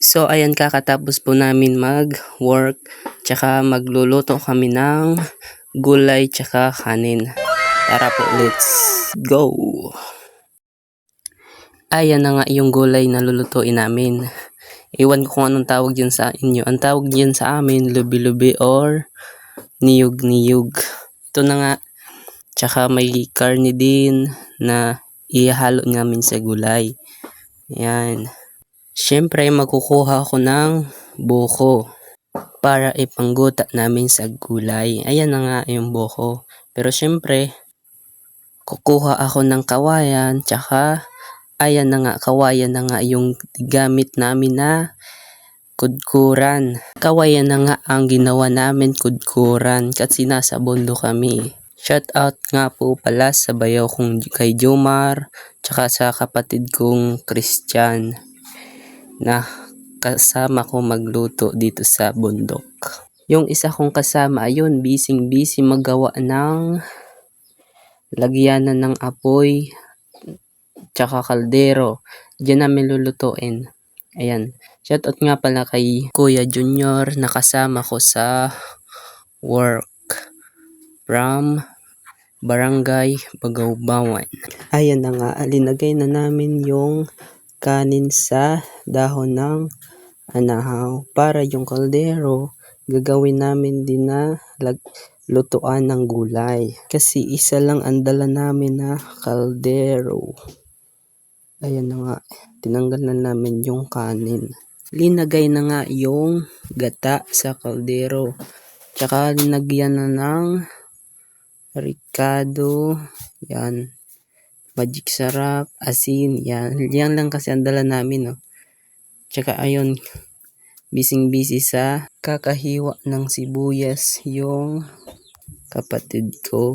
So ayan kakatapos po namin mag-work tsaka magluluto kami ng gulay tsaka kanin. Tara po, let's go! Ayan na nga yung gulay na lulutuin namin. Iwan ko kung anong tawag yun sa inyo. Ang tawag yun sa amin, lubi-lubi or niyog-niyog. Ito na nga. Tsaka may karne din na ihalo namin sa gulay. Ayan. Siyempre, magkukuha ako ng buko para ipangguta namin sa gulay. Ayan na nga yung buko. Pero siyempre, kukuha ako ng kawayan, tsaka ayan na nga, kawayan na nga yung gamit namin na kudkuran. Kawayan na nga ang ginawa namin kudkuran kasi nasa bondo kami. Shout out nga po pala sa bayaw kong kay Jomar, tsaka sa kapatid kong Christian na kasama ko magluto dito sa bundok. Yung isa kong kasama, ayun, busy busy magawa ng lagyanan ng apoy tsaka kaldero. Diyan namin lulutuin. Ayan. Shoutout nga pala kay Kuya Junior na kasama ko sa work from Barangay Bagawbawan. Ayan na nga, linagay na namin yung kanin sa dahon ng anahaw para yung kaldero gagawin namin din na lutuan ng gulay. Kasi isa lang ang dala namin na kaldero. Ayan na nga, tinanggal na namin yung kanin. Linagay na nga yung gata sa kaldero. Tsaka linagyan na ng ricado, yan, magic sarap, asin, yan. Yan lang kasi ang dala namin, no. Tsaka ayun, bising busy sa kakahiwa ng sibuyas yung kapatid ko.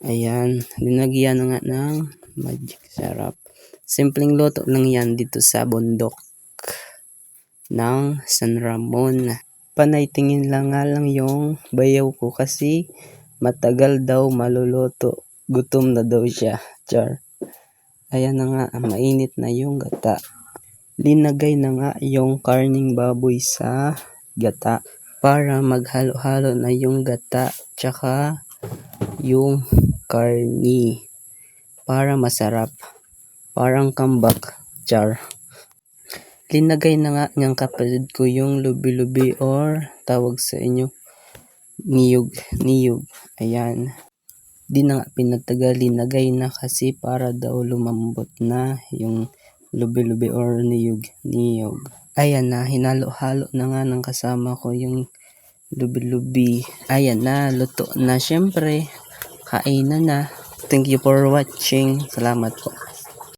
Ayan, linagyan na nga ng magic sarap. Simpleng luto lang yan dito sa bundok ng San Ramon. Panay tingin lang nga lang yung bayaw ko kasi matagal daw maluluto. Gutom na daw siya. Char. Ayan na nga, mainit na yung gata. Linagay na nga yung karning baboy sa gata para maghalo-halo na yung gata tsaka yung karni para masarap. Parang kambak. Char. Linagay na nga ng kapatid ko yung lubi-lubi or tawag sa inyo niyog, niyog. Ayan. Di na nga pinatagal, linagay na kasi para daw lumambot na yung lubi-lubi or niyog, niyog. Ayan na, hinalo-halo na nga ng kasama ko yung lubi-lubi. Ayan na, luto na syempre. Kainan na. Thank you for watching. Salamat po.